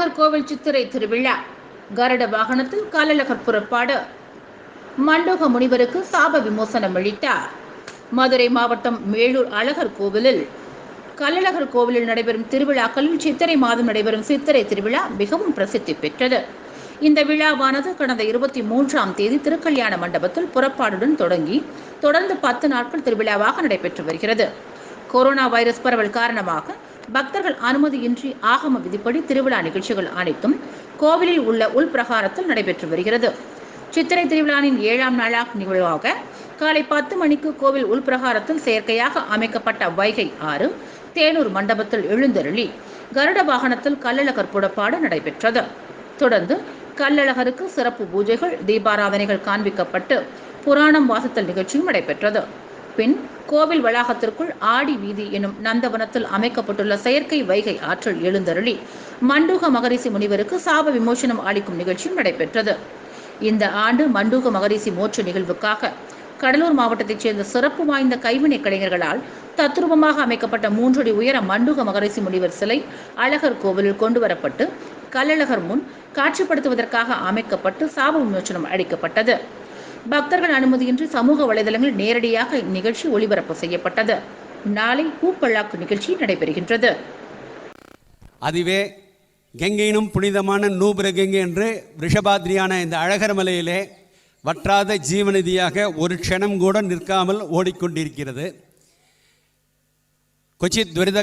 கள்ளழகர் கோவில் சித்திரை திருவிழா. கருட வாகனத்தில் கள்ளழகர் புறப்பாடு. மண்டோக முனிவருக்கு சாப விமோசனம் அளித்தார். மதுரை மாவட்டம் மேலூர் அழகர் கோவிலில். கள்ளழகர் கோவிலில் நடைபெறும் திருவிழாக்களில் சித்திரை மாதம் நடைபெறும் சித்திரை திருவிழா மிகவும் பிரசித்தி பெற்றது. இந்த விழாவானது கடந்த இருபத்தி மூன்றாம் தேதி திருக்கல்யாண மண்டபத்தில் புறப்பாடுடன் தொடங்கி தொடர்ந்து பத்து நாட்கள் திருவிழாவாக நடைபெற்று வருகிறது. கொரோனா வைரஸ் பரவல் காரணமாக பக்தர்கள் அனுமதியின்றி ஆகம விதிப்படி திருவிழா நிகழ்ச்சிகள் அனைத்தும் கோவிலில் உள்ள உள்பிரகாரத்தில் நடைபெற்று வருகிறது. சித்திரை திருவிழாவின் ஏழாம் நாளாக நிகழ்வாக காலை பத்து மணிக்கு கோவில் உள்பிரகாரத்தில் செயற்கையாக அமைக்கப்பட்ட வைகை ஆறு தேனூர் மண்டபத்தில் எழுந்தருளி கருட வாகனத்தில் கல்லழகர் புடப்பாடு நடைபெற்றது. தொடர்ந்து கல்லழகருக்கு சிறப்பு பூஜைகள் தீபாராதனைகள் காண்பிக்கப்பட்டு புராணம் வாசித்தல் நிகழ்ச்சியும் நடைபெற்றது. பின் கோவில் வளாகத்திற்குள் ஆடி வீதி எனும் நந்தவனத்தில் அமைக்கப்பட்டுள்ள செயற்கை வைகை ஆற்றல் எழுந்தருளி மண்டூக மகரிஷி முனிவருக்கு சாப விமோசனம் அளிக்கும் நிகழ்ச்சியும் நடைபெற்றது. இந்த ஆண்டு மண்டூக மகரிஷி மோட்ச நிகழ்வுக்காக கடலூர் மாவட்டத்தைச் சேர்ந்த சிறப்பு வாய்ந்த கைவினை கலைஞர்களால் தத்ரூபமாக அமைக்கப்பட்ட மூன்றடி உயர மண்டூக மகரிஷி முனிவர் சிலை அழகர் கோவிலில் கொண்டு வரப்பட்டு கள்ளழகர் முன் காட்சிப்படுத்துவதற்காக அமைக்கப்பட்டு சாப விமோசனம் அளிக்கப்பட்டது. பக்தர்கள் அனுமதியின்றி சமூக வலைதளங்களில் நேரடியாக இந்நிகழ்ச்சி ஒளிபரப்பு செய்யப்பட்டது. நாளை பூப்பல்லாக்கு நிகழ்ச்சி நடைபெறுகின்றது. அதுவே கங்கையினும் புனிதமான நூபுர கங்கை என்று ரிஷபாத்ரியான இந்த அழகர் மலையிலே வற்றாத ஜீவநதியாக ஒரு க்ஷணம் கூட நிற்காமல் ஓடிக்கொண்டிருக்கிறது. கொச்சி துரித